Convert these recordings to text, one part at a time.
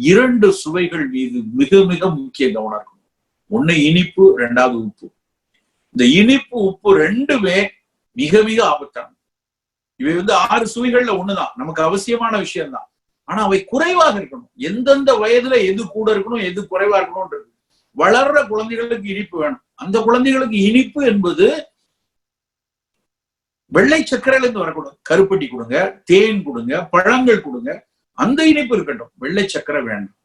இரண்டு சுவைகள் மீது மிக மிக முக்கிய கவனம் இருக்கணும் ஒண்ணு இனிப்பு ரெண்டாவது உப்பு. இந்த இனிப்பு உப்பு ரெண்டுமே மிக மிக ஆபத்தான இவை வந்து ஆறு சுவைகள்ல ஒண்ணுதான். நமக்கு அவசியமான விஷயம்தான். ஆனா அவை குறைவாக இருக்கணும். எந்தெந்த வயதுல எது கூட இருக்கணும் எது குறைவா இருக்கணும்ன்றது. வளர்ற குழந்தைகளுக்கு இனிப்பு வேணும். அந்த குழந்தைகளுக்கு இனிப்பு என்பது வெள்ளை சர்க்கரையில இருந்து வரக்கூடாது. கருப்பட்டி கொடுங்க தேன் கொடுங்க பழங்கள் கொடுங்க அந்த இனிப்பு இருக்கட்டும். வெள்ளை சக்கரை வேண்டாம்.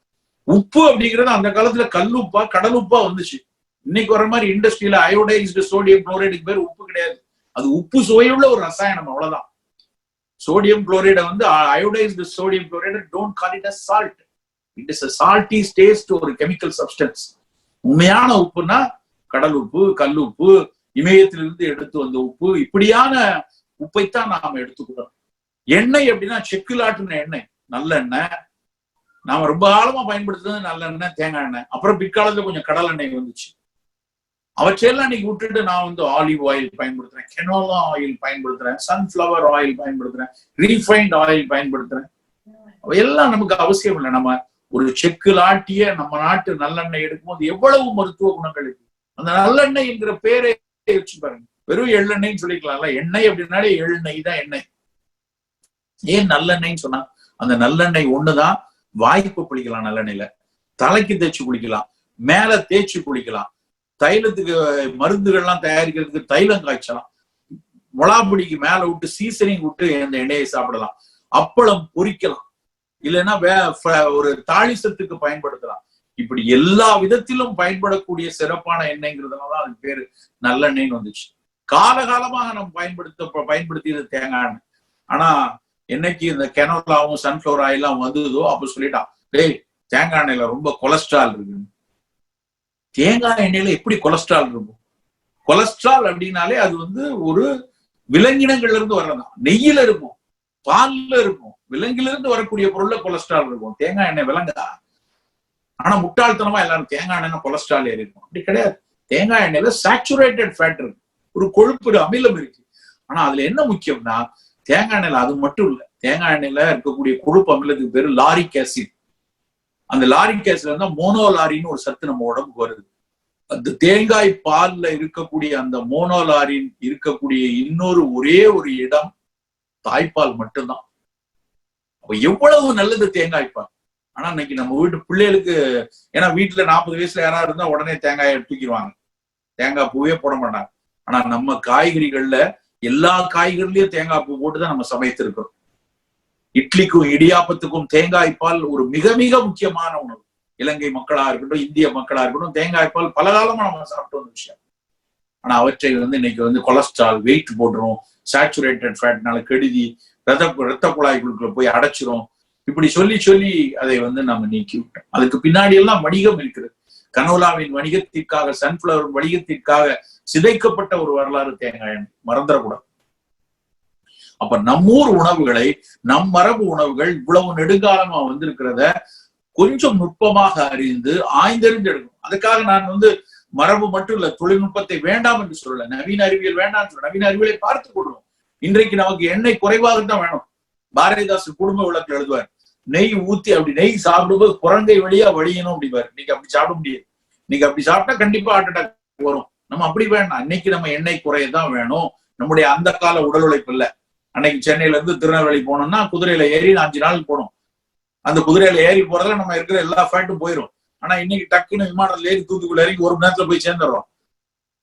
உப்பு அப்படிங்கிறது அந்த காலத்துல கல்லுப்பா கடலுப்பா வந்துச்சு. இன்னைக்கு வர மாதிரி இண்டஸ்ட்ரியில அயோடைஸ்டு சோடியம் குளோரைடுக்கு பேர் உப்பு கிடையாது. அது உப்பு சுவையுள்ள ஒரு ரசாயனம் அவ்வளவுதான். சோடியம் குளோரைடை வந்து iodised sodium chloride don't call it a salt it is a salty taste ஒரு கெமிக்கல் சப்ஸ்டன்ஸ் உண்மையான உப்புனா கடல் உப்பு கல் உப்பு இமயத்திலிருந்து எடுத்து வந்த உப்பு. இப்படியான உப்பைத்தான் நாம எடுத்துக்கிறோம். எண்ணெய் அப்படின்னா செக்குலாட்டின எண்ணெய். நல்லெண்ணெய். நாம ரொம்ப காலமா பயன்படுத்துறது நல்லெண்ணெய் தேங்காய் எண்ணெய். அப்புறம் பிற்காலத்துல கொஞ்சம் கடல் எண்ணெய் வந்துச்சு. அவற்றையெல்லாம் இன்னைக்கு விட்டுட்டு நான் வந்து ஆலிவ் ஆயில் பயன்படுத்துறேன். கெனோலா ஆயில் பயன்படுத்துறேன். சன்ஃபிளவர் ஆயில் பயன்படுத்துறேன். ரீஃபைண்ட் ஆயில் பயன்படுத்துறேன். அவையெல்லாம் நமக்கு அவசியம் இல்லை. நம்ம ஒரு செக்கு லாட்டிய நம்ம நாட்டு நல்லெண்ணெய் எடுக்கும்போது எவ்வளவு மருத்துவ குணங்கள் இருக்கு. அந்த நல்லெண்ணெய் என்கிற பேரை வச்சு பாருங்க. வெறும் எள்ளெண்ணெய்ன்னு சொல்லிக்கலாம்ல எண்ணெய் அப்படின்னாலே எள்ளெண்ணெய் தான் எண்ணெய். ஏன் நல்லெண்ணெய்ன்னு சொன்னா அந்த நல்லெண்ணெய் ஒண்ணுதான் வாய்ப்பு குளிக்கலாம் நல்லெண்ணெயில. தலைக்கு தேய்ச்சி குளிக்கலாம் மேல தேய்ச்சி குளிக்கலாம் தைலத்துக்கு மருந்துகள்லாம் தயாரிக்கிறதுக்கு தைலம் காய்ச்சலாம். முளாப்பிடிக்கு மேல விட்டு சீசனிங் விட்டு அந்த எண்ணெயை சாப்பிடலாம். அப்பளம் பொரிக்கலாம் இல்லைன்னா வே ஒரு தாளிசத்துக்கு பயன்படுத்தலாம். இப்படி எல்லா விதத்திலும் பயன்படக்கூடிய சிறப்பான எண்ணெய்ங்கிறதுனால அது பேரு நல்லெண்ணெய்னு வந்துச்சு. காலகாலமாக நம்ம பயன்படுத்த பயன்படுத்தியது தேங்காய் எண்ணெய். ஆனா என்னைக்கு இந்த கெனோலாவும் சன்ஃபிளவர் ஆயிலாம் வந்ததோ அப்ப சொல்லிட்டான் டேய் தேங்காய் எண்ணெயில ரொம்ப கொலஸ்ட்ரால் இருக்கு. தேங்காய் எண்ணெயில எப்படி கொலஸ்ட்ரால் இருக்கும்? கொலஸ்ட்ரால் அப்படின்னாலே அது வந்து ஒரு விலங்கினங்கள்ல இருந்து வர்றதான் நெய்யில இருக்கும் பால்ல இருக்கும் விலங்கில இருந்து வரக்கூடிய பொருள்ல கொலஸ்ட்ரால் இருக்கும். தேங்காய் எண்ணெய் விலங்கா? ஆனா முட்டாள்தனமா எல்லாரும் தேங்காய் எண்ணெய் கொலஸ்ட்ரால் ஏறி இருக்கும். அப்படி கிடையாது. தேங்காய் எண்ணெயில சாச்சுரேட்டட் ஃபேட் இருக்கு. ஒரு கொழுப்பு அமிலம் இருக்கு. ஆனா அதுல என்ன முக்கியம்னா தேங்காய் எண்ணெயில அது மட்டும் இல்ல தேங்காய் எண்ணெயில இருக்கக்கூடிய கொழுப்பு அமிலத்துக்கு பேரு லாரிக் ஆசிட். அந்த லாரிக் ஆசிட் இருந்தா மோனோலாரின்னு ஒரு சத்து நம்ம உடம்புக்கு வருது. அந்த தேங்காய் பால்ல இருக்கக்கூடிய அந்த மோனோலாரின் இருக்கக்கூடிய இன்னொரு ஒரே ஒரு இடம் தாய்ப்பால் மட்டும்தான். அப்ப எவ்வளவு நல்லது தேங்காய் பால். ஆனா இன்னைக்கு நம்ம வீட்டு பிள்ளைகளுக்கு ஏன்னா வீட்டுல நாற்பது வயசுல யாராவது இருந்தா உடனே தேங்காயை தூக்கிடுவாங்க. தேங்காய் பூவே போட மாட்டாங்க. ஆனா நம்ம காய்கறிகள்ல எல்லா காய்கறிலையும் தேங்காய் பூ போட்டுதான் நம்ம சமைத்திருக்கிறோம். இட்லிக்கும் இடியாப்பத்துக்கும் தேங்காய் பால் ஒரு மிக மிக முக்கியமான உணவு. இலங்கை மக்களா இருக்கட்டும் இந்திய மக்களா இருக்கட்டும் தேங்காய் பால் பல காலமா நம்ம சாப்பிட்டு வந்த விஷயம். ஆனா அவற்றை வந்து இன்னைக்கு வந்து கொலஸ்ட்ரால் வெயிட் போடுறோம் சேச்சுரேட்டட் ஃபேட்னால கெடுதி ரத்த ரத்த குழாய்களுக்குள்ள போய் அடைச்சிரும். இப்படி சொல்லி சொல்லி அதை வந்து நம்ம நீக்கி விட்டோம். அதுக்கு பின்னாடி எல்லாம் வணிகம் இருக்குது கனோலாவின் வணிகத்திற்காக சன்ஃபிளவர் வணிகத்திற்காக சிதைக்கப்பட்ட ஒரு வரலாறு தேங்காய் மறந்துடக்கூடாது. அப்ப நம்மூர் உணவுகளை நம் மரபு உணவுகள் இவ்வளவு நெடுங்காலமா வந்திருக்கிறத கொஞ்சம் நுட்பமாக அறிந்து ஆய்ந்தறிந்து எடுக்கணும் அதுக்காக நான் வந்து மரபு மட்டும் இல்ல தொழில்நுட்பத்தை வேண்டாம் என்று சொல்லல. நவீன அறிவியல் வேண்டாம் சொல்ல நவீன அறிவியலை பார்த்துக் கொள்வோம். இன்றைக்கு நமக்கு எண்ணெய் குறைவாக தான் வேணும். பாரதிதாசன் குடும்ப விளக்கு எழுதுவார் நெய் ஊத்தி அப்படி நெய் சாப்பிடும்போது குரங்கை வழியா வழியணும் அப்படிவார் நீங்க அப்படி சாப்பிட முடியாது. நீங்க அப்படி சாப்பிட்டா கண்டிப்பா ஹார்ட் அட்டாக் வரும். நம்ம அப்படி வேண்டாம் இன்னைக்கு நம்ம எண்ணெய் குறையதான் வேணும். நம்முடைய அந்த கால உடல் உழைப்பு இல்ல. அன்னைக்கு சென்னையில இருந்து திருநெல்வேலி போனோம்னா குதிரையில ஏறி அஞ்சு நாள் போனோம். அந்த குதிரையில ஏறி போறதுல நம்ம இருக்கிற எல்லா ஃபேட்டும் போயிடும் ஆனா இன்னைக்கு டக்குன்னு விமானத்துல ஏறி தூத்துக்குள்ள இறங்கி ஒரு மணி நேரத்துல போய் சேர்ந்துடுறோம்.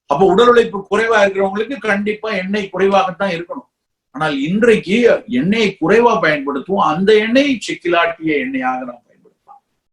அப்போ உடல் உழைப்பு குறைவா இருக்கிறவங்களுக்கு கண்டிப்பா எண்ணெய் குறைவாகத்தான் இருக்கணும். ஆனால் இன்றைக்கு எண்ணெயை குறைவா பயன்படுத்துவோம். அந்த எண்ணெய் செக்கிலாட்டிய எண்ணெயாக நாம்